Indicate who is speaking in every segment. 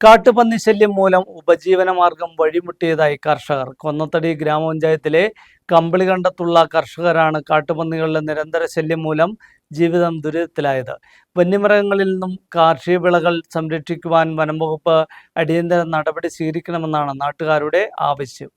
Speaker 1: കാട്ടുപന്നി ശല്യം മൂലം ഉപജീവന മാർഗം വഴിമുട്ടിയതായി കർഷകർ. കൊന്നത്തടി ഗ്രാമപഞ്ചായത്തിലെ കമ്പിളികണ്ടത്തുള്ള കർഷകരാണ് കാട്ടുപന്നികളുടെ നിരന്തര ശല്യം മൂലം ജീവിതം ദുരിതത്തിലായത്. വന്യമൃഗങ്ങളിൽ നിന്നും കാർഷിക വിളകൾ സംരക്ഷിക്കുവാൻ വനംവകുപ്പ് അടിയന്തര നടപടി സ്വീകരിക്കണമെന്നാണ് നാട്ടുകാരുടെ ആവശ്യം.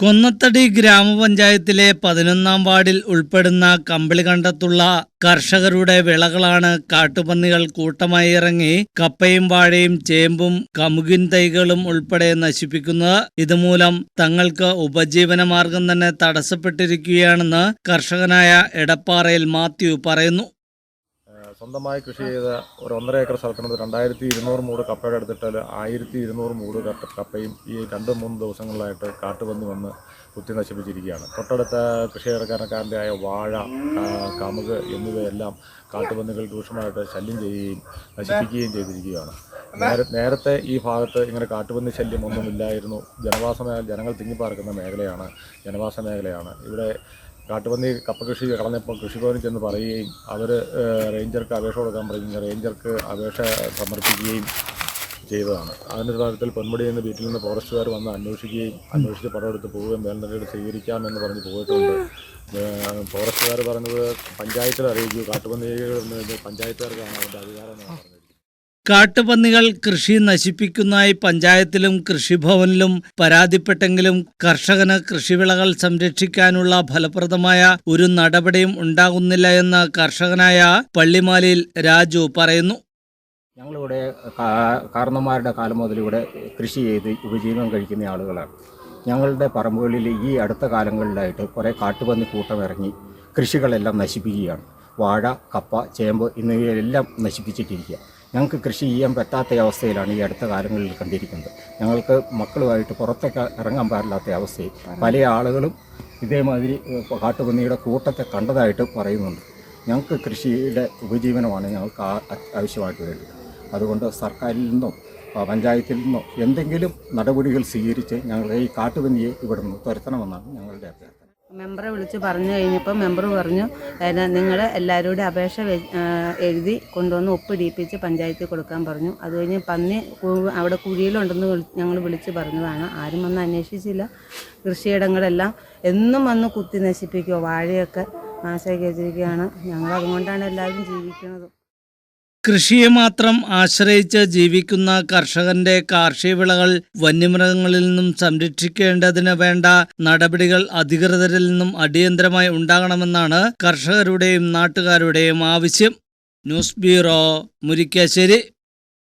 Speaker 1: കൊന്നത്തടി ഗ്രാമപഞ്ചായത്തിലെ പതിനൊന്നാം വാർഡിൽ ഉൾപ്പെടുന്ന കമ്പിളികണ്ടത്തുള്ള കർഷകരുടെ വിളകളാണ് കാട്ടുപന്നികൾ കൂട്ടമായി ഇറങ്ങി കപ്പയും വാഴയും ചേമ്പും കമുകിൻ തൈകളും ഉൾപ്പെടെ നശിപ്പിക്കുന്നത്. ഇതുമൂലം തങ്ങൾക്ക് ഉപജീവന മാർഗം തന്നെ തടസ്സപ്പെട്ടിരിക്കുകയാണെന്ന് കർഷകനായ എടപ്പാറയിൽ മാത്യു പറയുന്നു.
Speaker 2: സ്വന്തമായി കൃഷി ചെയ്ത ഒരു ഒന്നര ഏക്കർ സ്ഥലത്തിനകത്ത് രണ്ടായിരത്തി ഇരുന്നൂറ് മൂട് കപ്പയുടെ എടുത്തിട്ടാൽ ആയിരത്തി ഇരുന്നൂറ് മൂട് കപ്പയും ഈ രണ്ട് മൂന്ന് ദിവസങ്ങളിലായിട്ട് കാട്ടുപന്നി വന്ന് കുത്തി നശിപ്പിച്ചിരിക്കുകയാണ്. തൊട്ടടുത്ത കൃഷി ഇറക്കാനക്കാരന്റെയായ വാഴ കമുക് എന്നിവയെല്ലാം കാട്ടുപന്നികൾ രൂക്ഷമായിട്ട് ശല്യം ചെയ്യുകയും നശിപ്പിക്കുകയും ചെയ്തിരിക്കുകയാണ്. നേര നേരത്തെ ഈ ഭാഗത്ത് ഇങ്ങനെ കാട്ടുപന്നി ശല്യം ഒന്നുമില്ലായിരുന്നു ജനവാസ ജനങ്ങൾ തിങ്ങിപ്പാർക്കുന്ന മേഖലയാണ് ജനവാസ മേഖലയാണ്. ഇവിടെ കാട്ടുപന്നി കപ്പ കൃഷി കളഞ്ഞപ്പോൾ കൃഷിഭവനിൽ ചെന്ന് പറയുകയും അവർ റേഞ്ചർക്ക് അപേക്ഷ കൊടുക്കാൻ പറയുകയും റേഞ്ചർക്ക് അപേക്ഷ സമർപ്പിക്കുകയും ചെയ്തതാണ്. അതിന്റെ ഭാഗത്തിൽ പൊന്മുടി എന്ന വീട്ടിൽ നിന്ന് ഫോറസ്റ്റുകാർ വന്ന് അന്വേഷിക്കുകയും അന്വേഷിച്ച് പടം എടുത്ത് പോവുകയും മേൽനടപടി സ്വീകരിക്കാമെന്ന് പറഞ്ഞ് പോയിട്ടുണ്ട്. ഫോറസ്റ്റുകാർ പറഞ്ഞത് പഞ്ചായത്തിൽ അറിയിക്കൂ. കാട്ടുപന്നികൾ പഞ്ചായത്തുകാർക്കാണ് അതിന്റെ അധികാരം
Speaker 1: കാട്ടുപന്നികൾ കൃഷി നശിപ്പിക്കുന്നതായി പഞ്ചായത്തിലും കൃഷിഭവനിലും പരാതിപ്പെട്ടെങ്കിലും കർഷകന് കൃഷിവിളകൾ സംരക്ഷിക്കാനുള്ള ഫലപ്രദമായ ഒരു നടപടിയും ഉണ്ടാകുന്നില്ല എന്ന് കർഷകനായ പള്ളിമാലിയിൽ രാജു പറയുന്നു.
Speaker 3: ഞങ്ങളിവിടെ കാരണന്മാരുടെ കാലം മുതൽ ഇവിടെ കൃഷി ചെയ്ത് ഉപജീവനം കഴിക്കുന്ന ആളുകളാണ്. ഞങ്ങളുടെ പറമ്പുകളിൽ ഈ അടുത്ത കാലങ്ങളിലായിട്ട് കുറേ കാട്ടുപന്നി കൂട്ടം ഇറങ്ങി കൃഷികളെല്ലാം നശിപ്പിക്കുകയാണ്. വാഴ കപ്പ ചേമ്പ് എന്നിവയെല്ലാം നശിപ്പിച്ചിട്ടിരിക്കുക. ഞങ്ങൾക്ക് കൃഷി ചെയ്യാൻ പറ്റാത്ത അവസ്ഥയിലാണ് ഈ അടുത്ത കാലങ്ങളിൽ കണ്ടിരിക്കുന്നത്. ഞങ്ങൾക്ക് മക്കളുമായിട്ട് പുറത്തൊക്കെ ഇറങ്ങാൻ പാടില്ലാത്ത അവസ്ഥയിൽ പല ആളുകളും ഇതേമാതിരി കാട്ടുപന്നിയുടെ കൂട്ടത്തെ കണ്ടതായിട്ട് പറയുന്നുണ്ട്. ഞങ്ങൾക്ക് കൃഷിയുടെ ഉപജീവനമാണ് ഞങ്ങൾക്ക് ആവശ്യമായിട്ട് വേണ്ടത്. അതുകൊണ്ട് സർക്കാരിൽ നിന്നോ പഞ്ചായത്തിൽ നിന്നോ എന്തെങ്കിലും നടപടികൾ സ്വീകരിച്ച് ഞങ്ങളെ ഈ കാട്ടുപന്നിയെ ഇവിടെ നിന്ന് തുരത്തണമെന്നാണ് ഞങ്ങളുടെ അഭ്യർത്ഥന.
Speaker 4: മെമ്പറെ വിളിച്ച് പറഞ്ഞു കഴിഞ്ഞപ്പോൾ മെമ്പർ പറഞ്ഞു നിങ്ങൾ എല്ലാവരുടെ അപേക്ഷ എഴുതി കൊണ്ടുവന്ന് ഒപ്പിടിയിപ്പിച്ച് പഞ്ചായത്തിൽ കൊടുക്കാൻ പറഞ്ഞു. അത് കഴിഞ്ഞ് പന്നി അവിടെ കുഴിയിലുണ്ടെന്ന് ഞങ്ങൾ വിളിച്ച് പറഞ്ഞതാണ്. ആരും വന്ന് അന്വേഷിച്ചില്ല. കൃഷിയിടങ്ങളെല്ലാം എന്നും വന്ന് കുത്തി നശിപ്പിക്കുക വാഴയൊക്കെ നാശമാക്കി വെച്ചിരിക്കുകയാണ് ഞങ്ങൾ അതുകൊണ്ടാണ് എല്ലാവരും ജീവിക്കുന്നത്.
Speaker 1: കൃഷിയെ മാത്രം ആശ്രയിച്ച് ജീവിക്കുന്ന കർഷകന്റെ കാർഷിക വിളകൾ വന്യമൃഗങ്ങളിൽ നിന്നും സംരക്ഷിക്കേണ്ടതിന് വേണ്ട നടപടികൾ അധികൃതരിൽ നിന്നും അടിയന്തരമായി ഉണ്ടാകണമെന്നാണ് കർഷകരുടെയും നാട്ടുകാരുടെയും ആവശ്യം. News bureau Murikkassery.